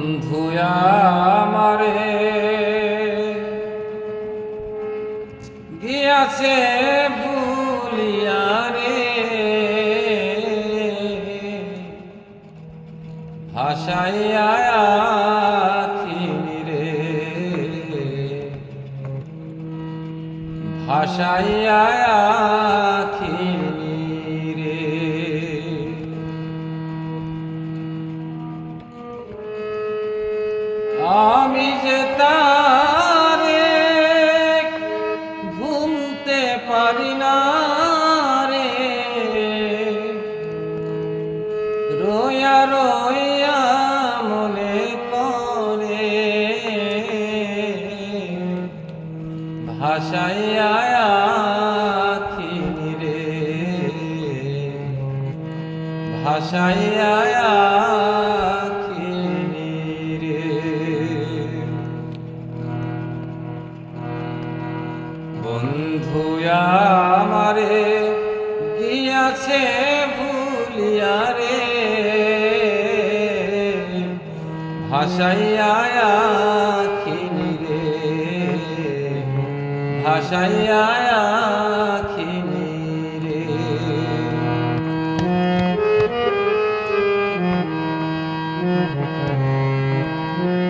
বন্ধুয়া আমারে। গিয়াছে ভুলিয়া রে। ভাসাইয়া আখিনি রে। ভাসাইয়া আমি যে তারে ভুলতে পারি না রে। রোয়া রোয়া মনে ভাসাইয়া আখিনি রে। ভাসাইয়া গিয়াছে ভুলিয়া রে। ভাসাইয়া আখিনি রে। ভাসাইয়া রে। প্রেমে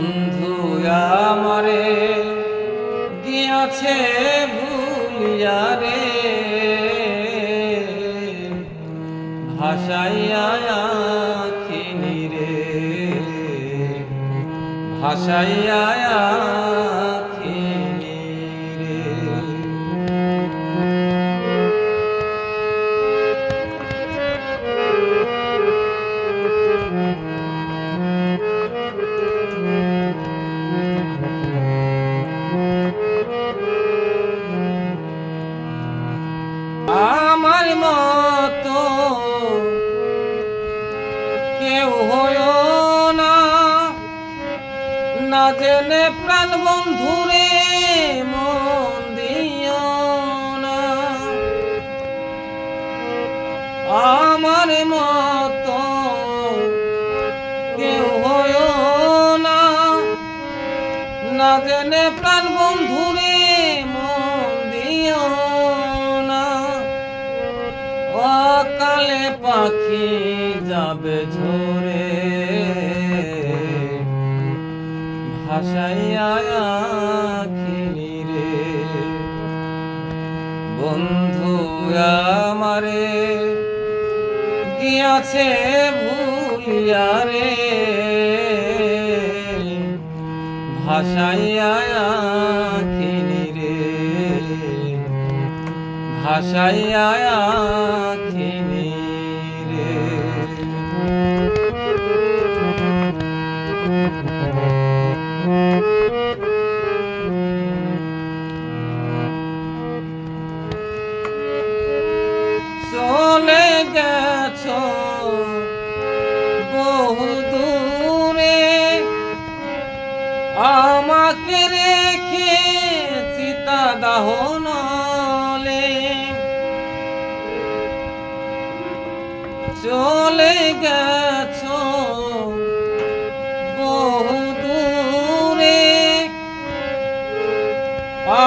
বন্ধু আমারে গিয়াছে ভুলিয়া রে? ভাসাইয়া আখিনি রে ভাসাইয়া হয় না না জেনে প্রাণ বন্ধুরে মন না আমার মতো কেউ হয় না। না জেনে প্রাণ বন্ধুরে অকালে পাখি যাবে ঝরে। ভাসাইয়া আখিনি রে বন্ধু আমারে গিয়াছে ভুলিয়া রে? ভাসাইয়া ভাসাইয়া রে। চলে গেছ বহু দূরে আমাকে রেখে সীতা দাহনলে চলে গেছ বহু দূরে।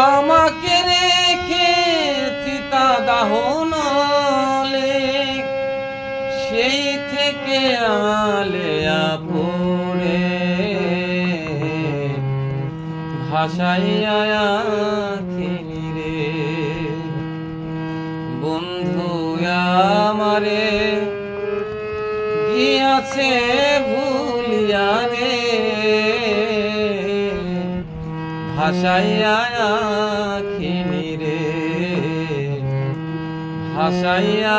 আমাকে রেখে সীতা দাহনলে সেই থেকে আলে আপরে। ভাসাইয়া রে, বন্ধু আমারে। গিয়াছে ভুলিয়া রে। ভাসাইয়া আখিনি রে। ভাসাইয়া